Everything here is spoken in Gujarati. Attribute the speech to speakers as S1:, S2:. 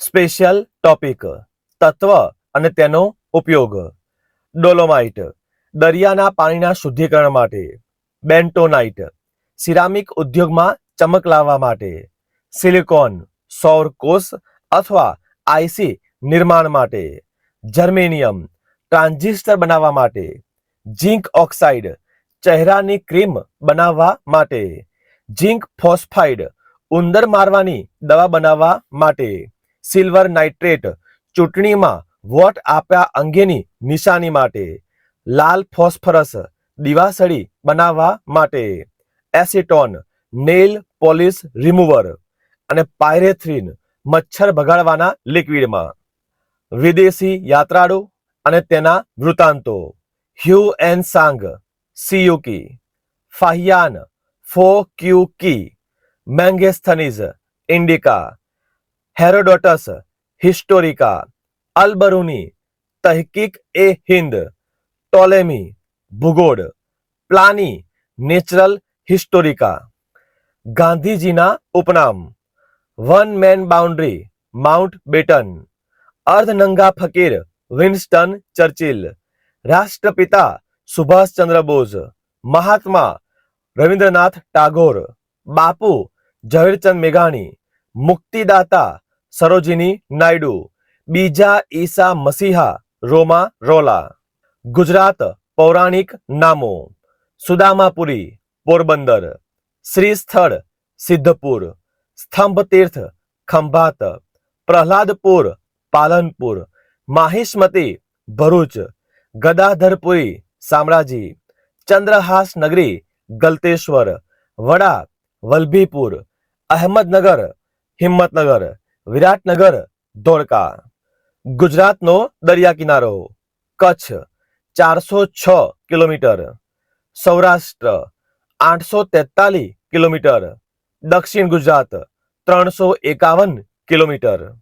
S1: સ્પેશિયલ ટોપિક, તત્વ અને તેનો ઉપયોગ. ડોલોમાઇટ, દરિયાના પાણીના શુદ્ધિકરણ માટે. બેન્ટોનાઇટ, સિરામિક ઉદ્યોગમાં ચમક લાવવા માટે. સિલિકોન સૌર કોષ અથવા આઈસી નિર્માણ માટે. જર્મેનિયમ, ટ્રાન્ઝિસ્ટર બનાવવા માટે. ઝિંક ઓક્સાઇડ, ચહેરાની ક્રીમ બનાવવા માટે. ઝીંક ફોસ્ફાઇડ, ઉંદર મારવાની દવા બનાવવા માટે. સિલ્વર નાઇટ્રેટ ચૂંટણીમાં વોટ આપ્યા અંગેની નિશાની માટે. લાલ ફોસ્ફરસ દિવાસળી બનાવવા માટે. એસિટોન નેલ પોલિશ રિમૂવર અને પાયરેથ્રિન મચ્છર ભગાડવાના લિક્વિડમાં. વિદેશી યાત્રાળુ અને તેના વૃતાંતો હ્યુ એન સાંગ, સિયુકી. ફાહિયાન, ફો ક્યુ કી. Megasthenes, Indica. હેરોડોટસ હિસ્ટોરિકા અલબરુની તહકીક એ હિન્દ ટોલેમી ભૂગોળ પ્લાની નેચરલ હિસ્ટોરિકા ગાંધીજીના ઉપનામ one man boundary Mountbatten અર્ધનંગા ફકીર વિન્સ્ટન ચર્ચિલ રાષ્ટ્રપિતા સુભાષચંદ્ર બોઝ મહાત્મા રવિન્દ્રનાથ ટાગોર બાપુ ઝવેરચંદ મેઘાણી મુક્તિદાતા સરોજિની નાયડુ બીજા ઈસા મસીહા રોમા રોલા ગુજરાત પૌરાણિક નામો સુદામાપુરી પોરબંદર શ્રી સ્થળ સિદ્ધપુર સ્તંભ તીર્થ ખંભાત પ્રહલાદપુર પાલનપુર માહિષ્મતી ભરૂચ ગદાધરપુરી શામળાજી ચંદ્રહાસ નગરી ગલતેશ્વર વડા વલભીપુર અહેમદનગર હિંમતનગર વિરાટનગર, ધોળકા. ગુજરાતનો દરિયા કિનારો, કચ્છ, ચારસો છ કિલોમીટર. સૌરાષ્ટ્ર, આઠસો તેતાલીસ કિલોમીટર. દક્ષિણ ગુજરાત, ત્રણસો એકાવન કિલોમીટર.